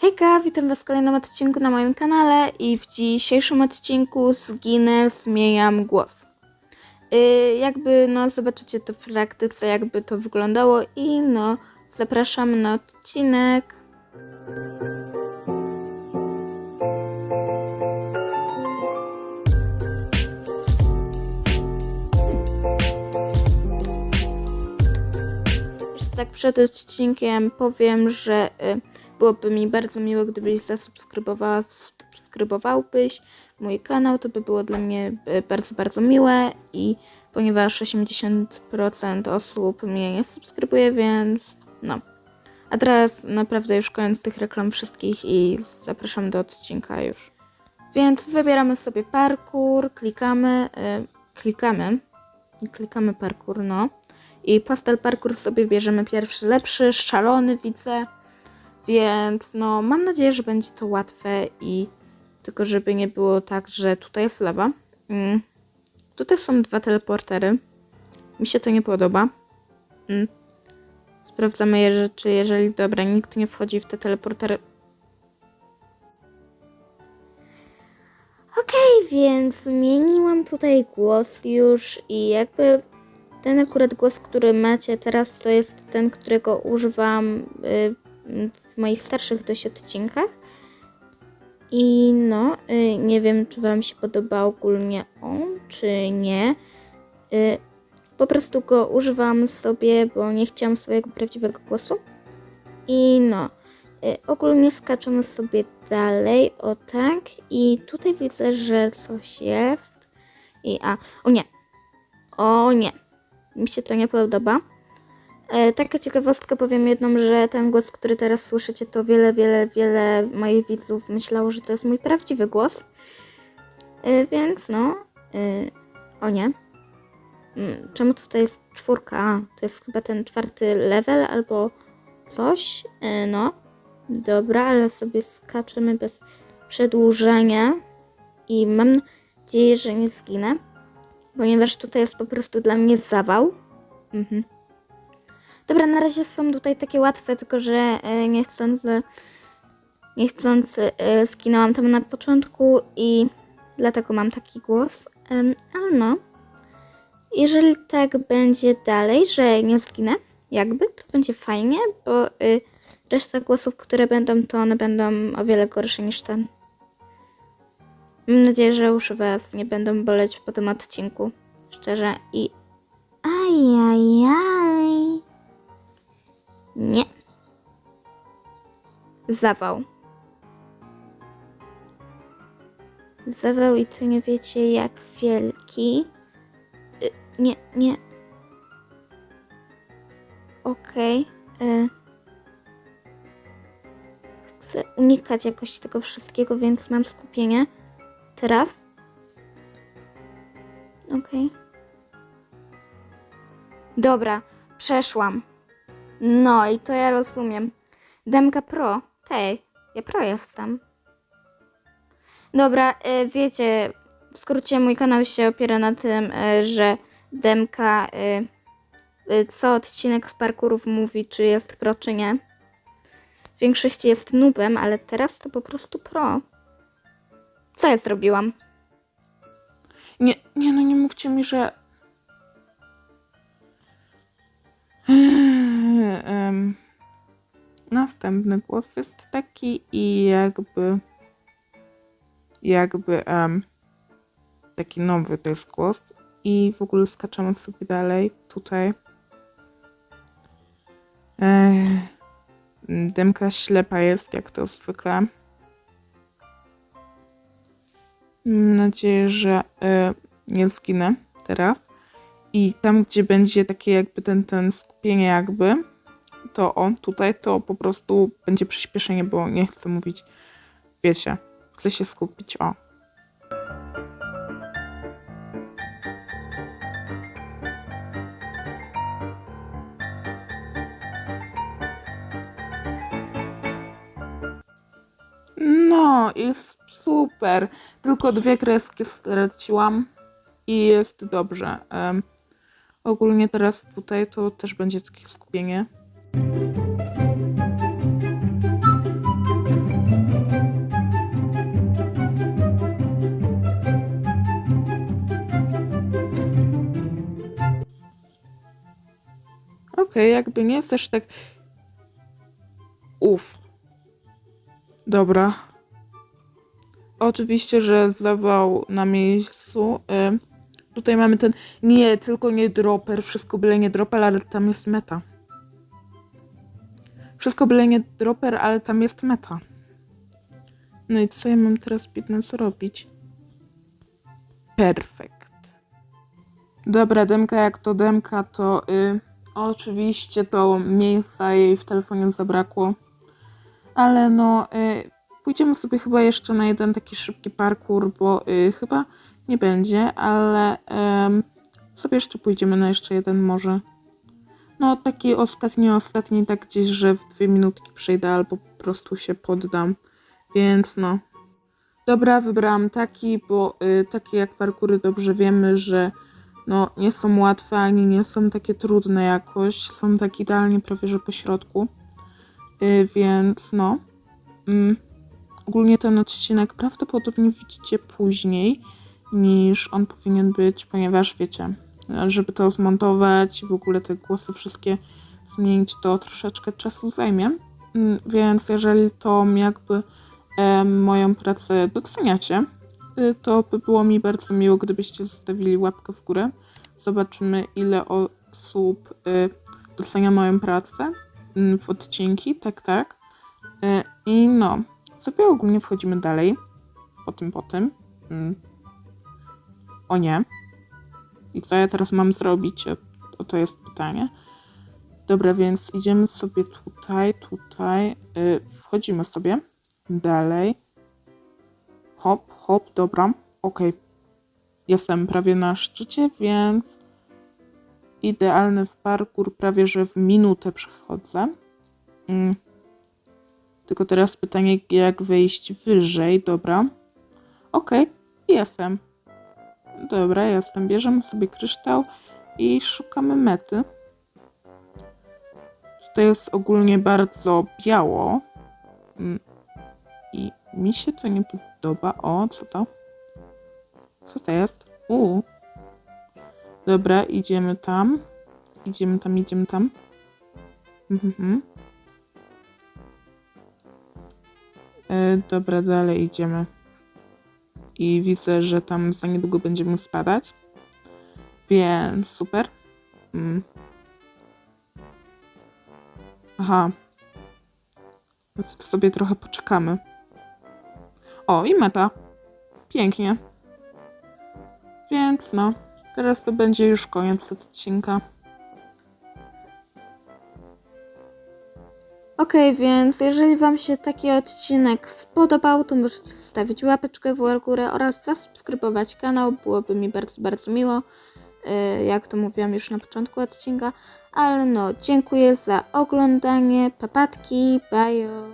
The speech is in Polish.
Hejka, witam Was w kolejnym odcinku na moim kanale i w dzisiejszym odcinku zginę, zmieniam głos. Yy, jakby, no, zobaczycie to w praktyce, jakby to wyglądało i no, zapraszam na odcinek. Tak przed odcinkiem powiem, że y, byłoby mi bardzo miło, gdybyś zasubskrybowała, subskrybowałbyś mój kanał, to by było dla mnie y, bardzo, bardzo miłe i ponieważ 80% osób mnie nie subskrybuje, więc no. A teraz naprawdę już koniec tych reklam wszystkich i zapraszam do odcinka już. Więc wybieramy sobie parkour, klikamy, y, klikamy, klikamy parkour, no. I pastel parkour sobie bierzemy pierwszy, lepszy, szalony widzę. Więc no, mam nadzieję, że będzie to łatwe i tylko żeby nie było tak, że tutaj jest lawa. Mm. Tutaj są dwa teleportery. Mi się to nie podoba. Mm. Sprawdzamy, je- czy jeżeli, dobra, nikt nie wchodzi w te teleportery. Okej, więc zmieniłam tutaj głos już i jakby ten akurat głos, który macie teraz, to jest ten, którego używam y, moich starszych dość odcinkach. I no, y, nie wiem, czy Wam się podoba ogólnie on, czy nie. Y, Po prostu go używam sobie, bo nie chciałam swojego prawdziwego głosu. I no, y, ogólnie skaczemy sobie dalej, o tak. I tutaj widzę, że coś jest. I a, o nie, o nie, mi się to nie podoba. E, taka ciekawostka powiem jedną, że ten głos, który teraz słyszycie, to wiele, wiele, wiele moich widzów myślało, że to jest mój prawdziwy głos. E, więc no, e, o nie. Mm, Czemu tutaj jest czwórka? A, to jest chyba ten czwarty level albo coś. No, dobra, ale sobie skaczemy bez przedłużania i mam nadzieję, że nie zginę, ponieważ tutaj jest po prostu dla mnie zawał. Mhm. Dobra, na razie są tutaj takie łatwe, tylko że e, nie chcąc, nie chcąc e, zginęłam tam na początku i dlatego mam taki głos. Ale no, jeżeli tak będzie dalej, że nie zginę, jakby, to będzie fajnie, bo y, reszta głosów, które będą, to one będą o wiele gorsze niż ten. Mam nadzieję, że już Was nie będą boleć po tym odcinku. Szczerze. I. Ajajaj. Nie. Zawał. Zawał i to nie wiecie jak wielki. Y, nie, nie. Okej. y. Chcę unikać jakoś tego wszystkiego, więc mam skupienie. Teraz. Okej. Dobra, przeszłam. No i to ja rozumiem. Demka Pro. Tej, ja Pro jestem. Dobra, y, wiecie, w skrócie mój kanał się opiera na tym, y, że Demka y, co odcinek z parkurów mówi, czy jest pro, czy nie. W większości jest nubem, ale teraz to po prostu pro. Co ja zrobiłam? Nie, nie, no nie mówcie mi, że. Następny głos jest taki i jakby. Jakby. em, taki nowy to jest głos. I w ogóle skaczemy sobie dalej. Tutaj. Ech, Demka ślepa jest, jak to zwykle. Mam nadzieję, że y, nie zginę teraz. I tam, gdzie będzie takie jakby ten, ten skupienie jakby, to on tutaj to po prostu będzie przyspieszenie, bo nie chcę mówić, wiecie, chcę się skupić, o. No, jest super. Tylko dwie kreski straciłam i jest dobrze. Em, ogólnie teraz tutaj to też będzie takie skupienie. Okej, okay, jakby nie jest też tak... Uf. Dobra. Oczywiście, że zawał na miejscu. Y tutaj mamy ten... Nie, tylko nie dropper, wszystko byle nie dropper, ale tam jest meta. Wszystko byle nie dropper, ale tam jest meta. No i co ja mam teraz biedne zrobić? Perfekt. Dobra, demka jak to demka, to y, oczywiście to miejsca jej w telefonie zabrakło. Ale no, y, pójdziemy sobie chyba jeszcze na jeden taki szybki parkour, bo y, chyba nie będzie, ale em, sobie jeszcze pójdziemy na jeszcze jeden może. No, taki ostatni, ostatni, tak gdzieś, że w dwie minutki przejdę albo po prostu się poddam. Więc no. Dobra, wybrałam taki, bo y, takie jak parkury dobrze wiemy, że no, nie są łatwe ani nie są takie trudne jakoś. Są tak idealnie prawie że po środku. Y, więc no. Mm, ogólnie ten odcinek prawdopodobnie widzicie później niż on powinien być, ponieważ wiecie, żeby to zmontować i w ogóle te głosy wszystkie zmienić, to troszeczkę czasu zajmie. Mm, Więc jeżeli to jakby moją pracę doceniacie, y, to by było mi bardzo miło, gdybyście zostawili łapkę w górę. Zobaczymy, ile osób y, docenia moją pracę mm, w odcinki, tak, tak. Y, I no, sobie ogólnie wchodzimy dalej. Po tym, po tym. Mm. O nie. I co ja teraz mam zrobić? O, to jest pytanie. Dobra, więc idziemy sobie tutaj, tutaj. y, wchodzimy sobie dalej. Hop, hop, dobra. Okej. Jestem prawie na szczycie, więc idealny w parkour, prawie że w minutę przechodzę. Mm. Tylko teraz pytanie, jak wejść wyżej. Dobra. Okej, jestem. Dobra, jestem. Bierzemy sobie kryształ i szukamy mety. Tutaj jest ogólnie bardzo biało. Mm. I mi się to nie podoba. O, co to? Co to jest? U. Dobra, idziemy tam. Idziemy tam, idziemy tam. Mhm. E, dobra, dalej idziemy. I widzę, że tam za niedługo będziemy spadać. Więc super. Mm. Aha. No to sobie trochę poczekamy. O, i meta. Pięknie. Więc no, teraz to będzie już koniec odcinka. Okej, więc jeżeli Wam się taki odcinek spodobał, to możecie zostawić łapeczkę w górę oraz zasubskrybować kanał. Byłoby mi bardzo, bardzo miło. Yy, Jak to mówiłam już na początku odcinka. Ale no, dziękuję za oglądanie. Papatki, bajo.